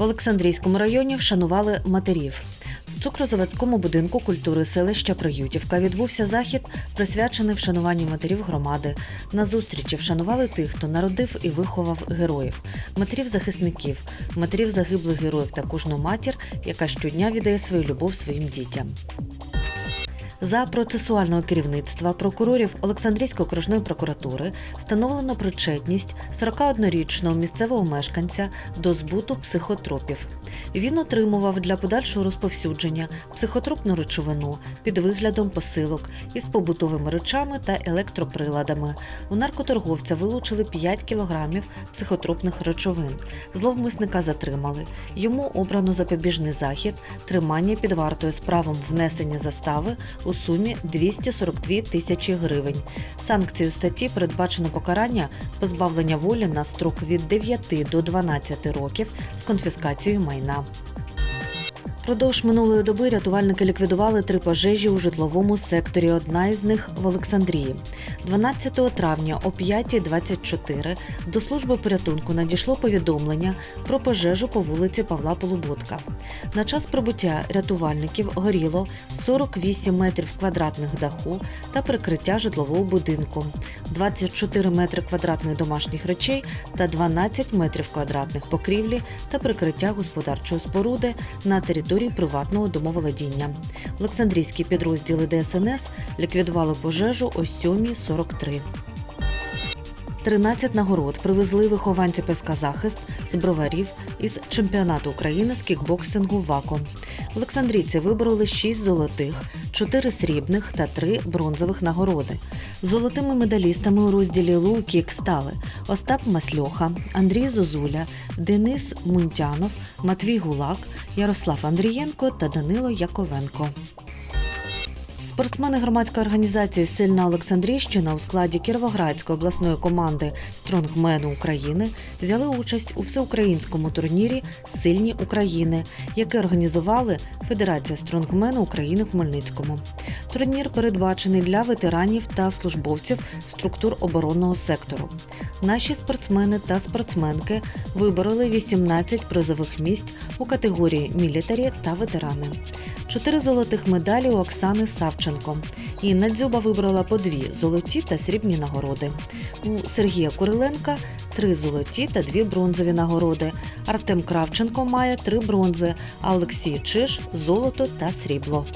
В Олександрійському районі вшанували матерів. В цукрозаводському будинку культури селища Приютівка відбувся захід, присвячений вшануванню матерів громади. На зустрічі вшанували тих, хто народив і виховав героїв, матерів захисників, матерів загиблих героїв та кожну матір, яка щодня віддає свою любов своїм дітям. За процесуального керівництва прокурорів Олександрійської окружної прокуратури встановлено причетність 41-річного місцевого мешканця до збуту психотропів. Він отримував для подальшого розповсюдження психотропну речовину під виглядом посилок із побутовими речами та електроприладами. У наркоторговця вилучили 5 кілограмів психотропних речовин. Зловмисника затримали. Йому обрано запобіжний захід, тримання під вартою з правом внесення застави у сумі 242 тисячі гривень. Санкцією статті передбачено покарання позбавлення волі на строк від 9 до 12 років з конфіскацією майна. Продовж минулої доби рятувальники ліквідували три пожежі у житловому секторі. Одна із них в Олександрії. 12 травня о 5.24 до служби порятунку надійшло повідомлення про пожежу по вулиці Павла Полуботка. На час прибуття рятувальників горіло 48 метрів квадратних даху та прикриття житлового будинку, 24 метри квадратних домашніх речей та 12 метрів квадратних покрівлі та прикриття господарчої споруди на території приватного домоволодіння. Олександрійські підрозділи ДСНС ліквідували пожежу о 7.43. 13 нагород привезли вихованці ПСК з броварів із чемпіонату України з кікбоксингу ВАКО. Олександрійці вибороли 6 золотих, 4 срібних та 3 бронзових нагороди. Золотими медалістами у розділі лоу-кік стали Остап Масльоха, Андрій Зозуля, Денис Мунтянов, Матвій Гулак, Ярослав Андрієнко та Данило Яковенко. Спортсмени громадської організації Сильна Олександрійщина у складі Кіровоградської обласної команди Стронгмени України взяли участь у всеукраїнському турнірі Сильні України, який організували Федерація Стронгмену України в Хмельницькому. Турнір передбачений для ветеранів та службовців структур оборонного сектору. Наші спортсмени та спортсменки вибороли 18 призових місць у категорії мілітарі та ветерани. Чотири золотих медалі у Оксани Савченко. Інна Дзюба вибрала по дві золоті та срібні нагороди. У Сергія Куриленка три золоті та дві бронзові нагороди. Артем Кравченко має три бронзи, а Олексій Чиш золото та срібло.